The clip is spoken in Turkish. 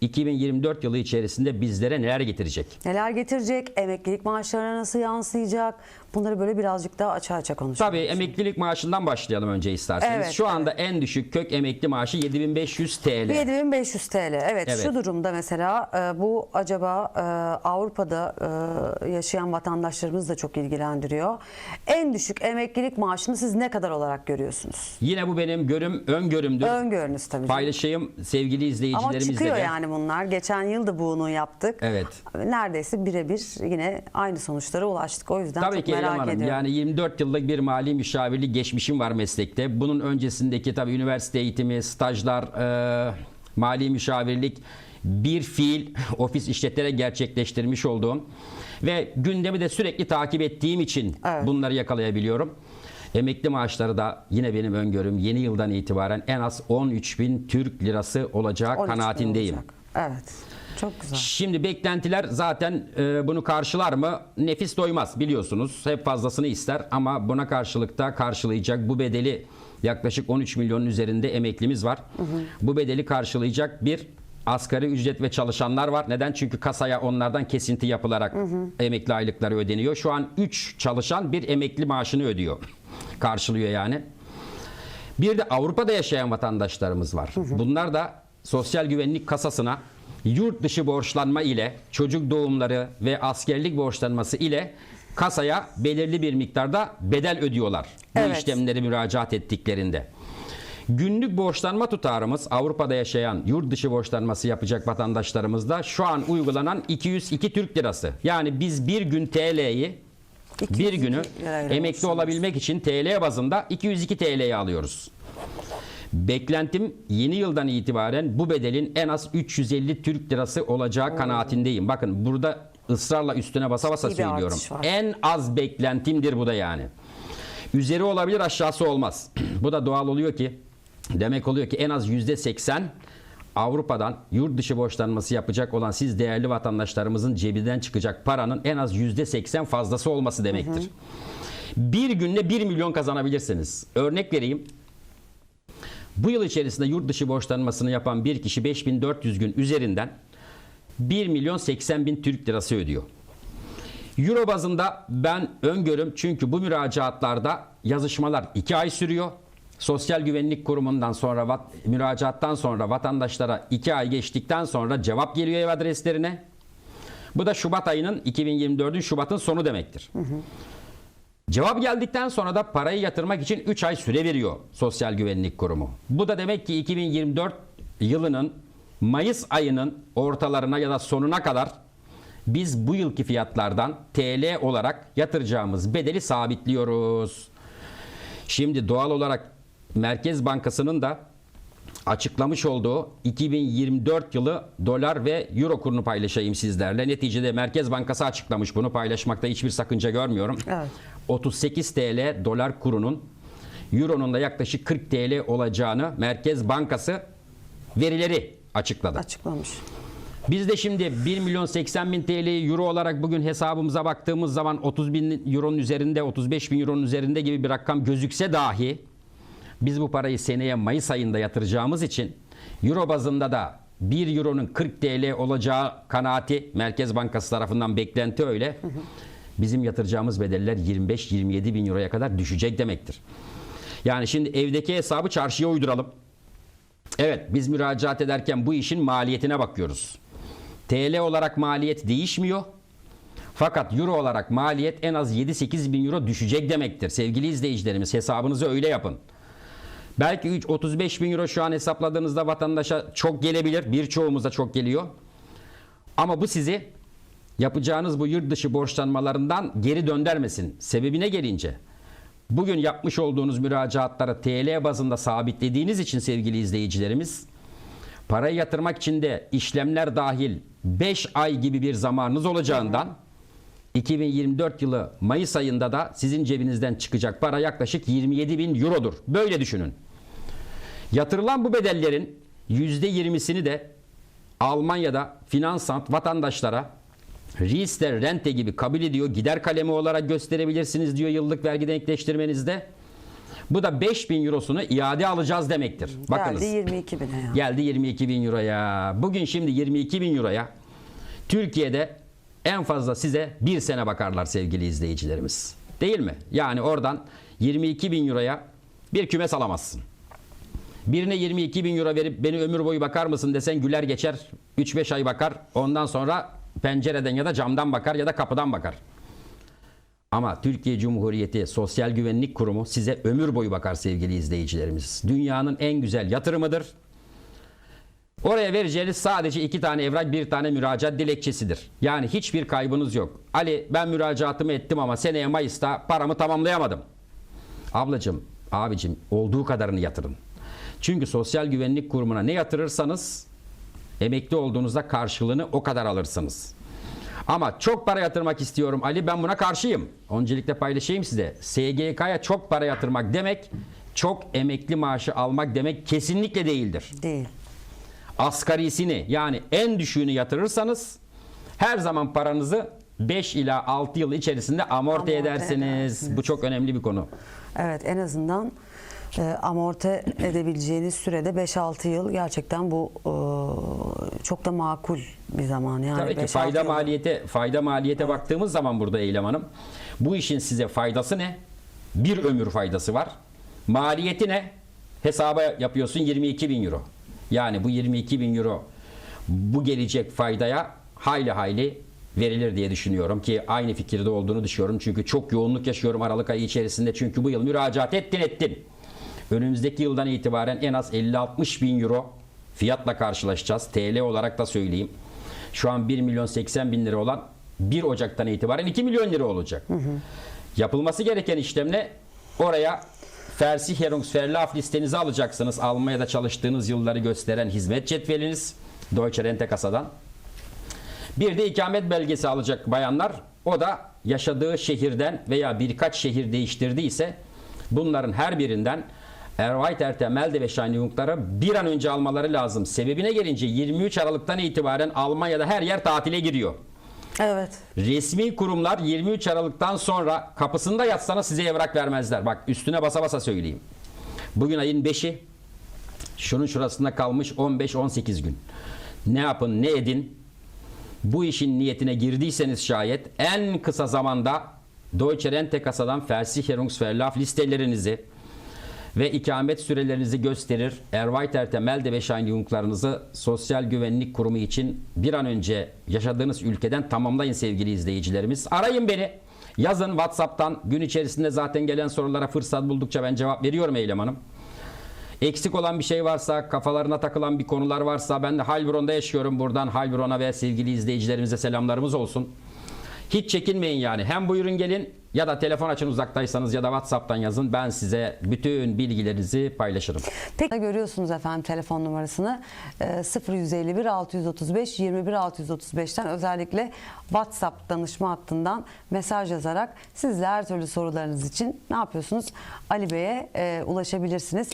2024 yılı içerisinde bizlere neler getirecek? Neler getirecek? Emeklilik maaşlarına nasıl yansıyacak? Bunları böyle birazcık daha açığa açığa konuşalım. Tabii emeklilik maaşından başlayalım önce isterseniz. Evet, Şu anda en düşük kök emekli maaşı 7500 TL. 7500 TL. Evet, Evet. şu durumda mesela e, bu acaba e, Avrupa'da e, yaşayan vatandaşlarımız da çok ilgilendiriyor. En düşük emeklilik maaşını siz ne kadar olarak görüyorsunuz? Yine bu benim görüm, öngörümdür. Öngörünüz tabii. Paylaşayım sevgili Ama izleyicilerimizle çıkıyor de. yani bunlar. Geçen yıl da bunu yaptık. Evet. Neredeyse birebir yine aynı sonuçlara ulaştık. O yüzden Tabii çok ki merak Hanım. ediyorum. Yani 24 yıllık bir mali müşavirlik geçmişim var meslekte. Bunun öncesindeki tabii üniversite eğitimi, stajlar, e, mali müşavirlik bir fiil ofis işletlere gerçekleştirmiş olduğum ve gündemi de sürekli takip ettiğim için Evet. bunları yakalayabiliyorum. Emekli maaşları da yine benim öngörüm yeni yıldan itibaren en az 13 bin Türk lirası olacağı 13 bin kanaatindeyim. olacak. Evet. Çok güzel. Şimdi beklentiler zaten e, bunu karşılar mı? Nefis doymaz biliyorsunuz. Hep fazlasını ister ama buna karşılık da karşılayacak bu bedeli yaklaşık 13 milyonun üzerinde emeklimiz var. Bu bedeli karşılayacak bir asgari ücret ve çalışanlar var. Neden? Çünkü kasaya onlardan kesinti yapılarak emekli aylıkları ödeniyor. Şu an 3 çalışan bir emekli maaşını ödüyor. Karşılıyor yani. Bir de Avrupa'da yaşayan vatandaşlarımız var. Bunlar da sosyal güvenlik kasasına yurt dışı borçlanma ile çocuk doğumları ve askerlik borçlanması ile kasaya belirli bir miktarda bedel ödüyorlar. Bu Evet. işlemleri müracaat ettiklerinde. Günlük borçlanma tutarımız Avrupa'da yaşayan yurt dışı borçlanması yapacak vatandaşlarımızda şu an uygulanan 202 Türk lirası. Yani biz bir gün TL'yi bir 202 günü emekli olabilmek için TL bazında 202 TL'yi alıyoruz. Beklentim yeni yıldan itibaren bu bedelin en az 350 Türk lirası olacağı kanaatindeyim. Bakın burada ısrarla üstüne basa basa Ciddi bir söylüyorum. artış var. En az beklentimdir bu da yani. Üzeri olabilir aşağısı olmaz. bu da doğal oluyor ki demek oluyor ki en az %80 Avrupa'dan yurt dışı borçlanması yapacak olan siz değerli vatandaşlarımızın cebinden çıkacak paranın en az %80 fazlası olması demektir. Bir günde 1 milyon kazanabilirsiniz. Örnek vereyim. Bu yıl içerisinde yurt dışı borçlanmasını yapan bir kişi 5400 gün üzerinden 1 milyon 80 bin Türk lirası ödüyor. Euro bazında ben öngörüm çünkü bu müracaatlarda yazışmalar 2 ay sürüyor. Sosyal Güvenlik Kurumu'ndan sonra müracaattan sonra vatandaşlara 2 ay geçtikten sonra cevap geliyor ev adreslerine. Bu da Şubat ayının 2024'ün Şubat'ın sonu demektir. Cevap geldikten sonra da parayı yatırmak için 3 ay süre veriyor Sosyal Güvenlik Kurumu. Bu da demek ki 2024 yılının Mayıs ayının ortalarına ya da sonuna kadar biz bu yılki fiyatlardan TL olarak yatıracağımız bedeli sabitliyoruz. Şimdi doğal olarak Merkez Bankası'nın da açıklamış olduğu 2024 yılı dolar ve euro kurunu paylaşayım sizlerle. Neticede Merkez Bankası açıklamış bunu paylaşmakta hiçbir sakınca görmüyorum. Evet. 38 TL dolar kurunun euronun da yaklaşık 40 TL olacağını Merkez Bankası verileri açıkladı. Açıklamış. Biz de şimdi 1 milyon 80 bin TL'yi euro olarak bugün hesabımıza baktığımız zaman 30 bin euronun üzerinde 35 bin euronun üzerinde gibi bir rakam gözükse dahi biz bu parayı seneye Mayıs ayında yatıracağımız için euro bazında da 1 euronun 40 TL olacağı kanaati Merkez Bankası tarafından beklenti öyle. Bizim yatıracağımız bedeller 25-27 bin euroya kadar düşecek demektir. Yani şimdi evdeki hesabı çarşıya uyduralım. Evet biz müracaat ederken bu işin maliyetine bakıyoruz. TL olarak maliyet değişmiyor. Fakat euro olarak maliyet en az 7-8 bin euro düşecek demektir. Sevgili izleyicilerimiz hesabınızı öyle yapın. Belki 3 35 bin euro şu an hesapladığınızda vatandaşa çok gelebilir. Birçoğumuza çok geliyor. Ama bu sizi yapacağınız bu yurt dışı borçlanmalarından geri döndürmesin. Sebebine gelince bugün yapmış olduğunuz müracaatları TL bazında sabitlediğiniz için sevgili izleyicilerimiz parayı yatırmak için de işlemler dahil 5 ay gibi bir zamanınız olacağından 2024 yılı Mayıs ayında da sizin cebinizden çıkacak para yaklaşık 27 bin eurodur. Böyle düşünün. Yatırılan bu bedellerin %20'sini de Almanya'da Finansant vatandaşlara Riester rente gibi kabul ediyor. Gider kalemi olarak gösterebilirsiniz diyor yıllık vergi denkleştirmenizde. Bu da 5000 eurosunu iade alacağız demektir. Bakınız. Geldi 22 bine ya. Geldi 22 bin euroya. Bugün şimdi 22 bin euroya Türkiye'de en fazla size bir sene bakarlar sevgili izleyicilerimiz. Değil mi? Yani oradan 22 bin euroya bir kümes alamazsın. Birine 22 bin euro verip beni ömür boyu bakar mısın desen güler geçer 3-5 ay bakar. Ondan sonra pencereden ya da camdan bakar ya da kapıdan bakar. Ama Türkiye Cumhuriyeti Sosyal Güvenlik Kurumu size ömür boyu bakar sevgili izleyicilerimiz. Dünyanın en güzel yatırımıdır. Oraya vereceğiniz sadece iki tane evrak, bir tane müracaat dilekçesidir. Yani hiçbir kaybınız yok. Ali ben müracaatımı ettim ama seneye Mayıs'ta paramı tamamlayamadım. Ablacım, abicim olduğu kadarını yatırın. Çünkü Sosyal Güvenlik Kurumu'na ne yatırırsanız emekli olduğunuzda karşılığını o kadar alırsınız. Ama çok para yatırmak istiyorum Ali ben buna karşıyım. Öncelikle paylaşayım size. SGK'ya çok para yatırmak demek çok emekli maaşı almak demek kesinlikle değildir Değil. asgarisini yani en düşüğünü yatırırsanız her zaman paranızı 5 ila 6 yıl içerisinde amorti, Amorti edersiniz. edersiniz. Bu çok önemli bir konu. Evet en azından e, amorti edebileceğiniz sürede 5-6 yıl gerçekten bu e, çok da makul bir zaman. Yani Tabii ki 5-6 fayda yıl. maliyete fayda maliyete baktığımız zaman burada Eylem Hanım bu işin size faydası ne? Bir ömür faydası var. Maliyeti ne? Hesaba yapıyorsun 22 bin euro. Yani bu 22 bin euro bu gelecek faydaya hayli hayli verilir diye düşünüyorum ki aynı fikirde olduğunu düşünüyorum. Çünkü çok yoğunluk yaşıyorum Aralık ayı içerisinde. Çünkü bu yıl müracaat ettin ettin. Önümüzdeki yıldan itibaren en az 50-60 bin euro fiyatla karşılaşacağız. TL olarak da söyleyeyim. Şu an 1 milyon 80 bin lira olan 1 Ocak'tan itibaren 2 milyon lira olacak. Yapılması gereken işlem ne? Oraya Versicherungsverlauf listenizi alacaksınız. Almanya'da çalıştığınız yılları gösteren hizmet cetveliniz. Deutsche Rentekasa'dan. Bir de ikamet belgesi alacak bayanlar. O da yaşadığı şehirden veya birkaç şehir değiştirdiyse bunların her birinden Erweiterte Melde ve Scheinigung'ları bir an önce almaları lazım. Sebebine gelince 23 Aralık'tan itibaren Almanya'da her yer tatile giriyor. Evet. Resmi kurumlar 23 Aralık'tan sonra kapısında yatsanız size evrak vermezler. Bak üstüne basa basa söyleyeyim. Bugün ayın 5'i. Şunun şurasında kalmış 15-18 gün. Ne yapın ne edin. Bu işin niyetine girdiyseniz şayet en kısa zamanda Deutsche Rentekasa'dan Versicherungsverlauf listelerinizi ve ikamet sürelerinizi gösterir. Erweiterte Melde ve Scheinigung'larınızı Sosyal Güvenlik Kurumu için bir an önce yaşadığınız ülkeden tamamlayın sevgili izleyicilerimiz. Arayın beni. Yazın WhatsApp'tan gün içerisinde zaten gelen sorulara fırsat buldukça ben cevap veriyorum Eylem Hanım. Eksik olan bir şey varsa, kafalarına takılan bir konular varsa ben de Heilbronn'da yaşıyorum. Buradan Heilbronn'a ve sevgili izleyicilerimize selamlarımız olsun. Hiç çekinmeyin yani. Hem buyurun gelin ya da telefon açın uzaktaysanız ya da WhatsApp'tan yazın. Ben size bütün bilgilerinizi paylaşırım. Peki görüyorsunuz efendim telefon numarasını e, 0151 635 21 635'ten özellikle WhatsApp danışma hattından mesaj yazarak siz de her türlü sorularınız için ne yapıyorsunuz? Ali Bey'e e, ulaşabilirsiniz.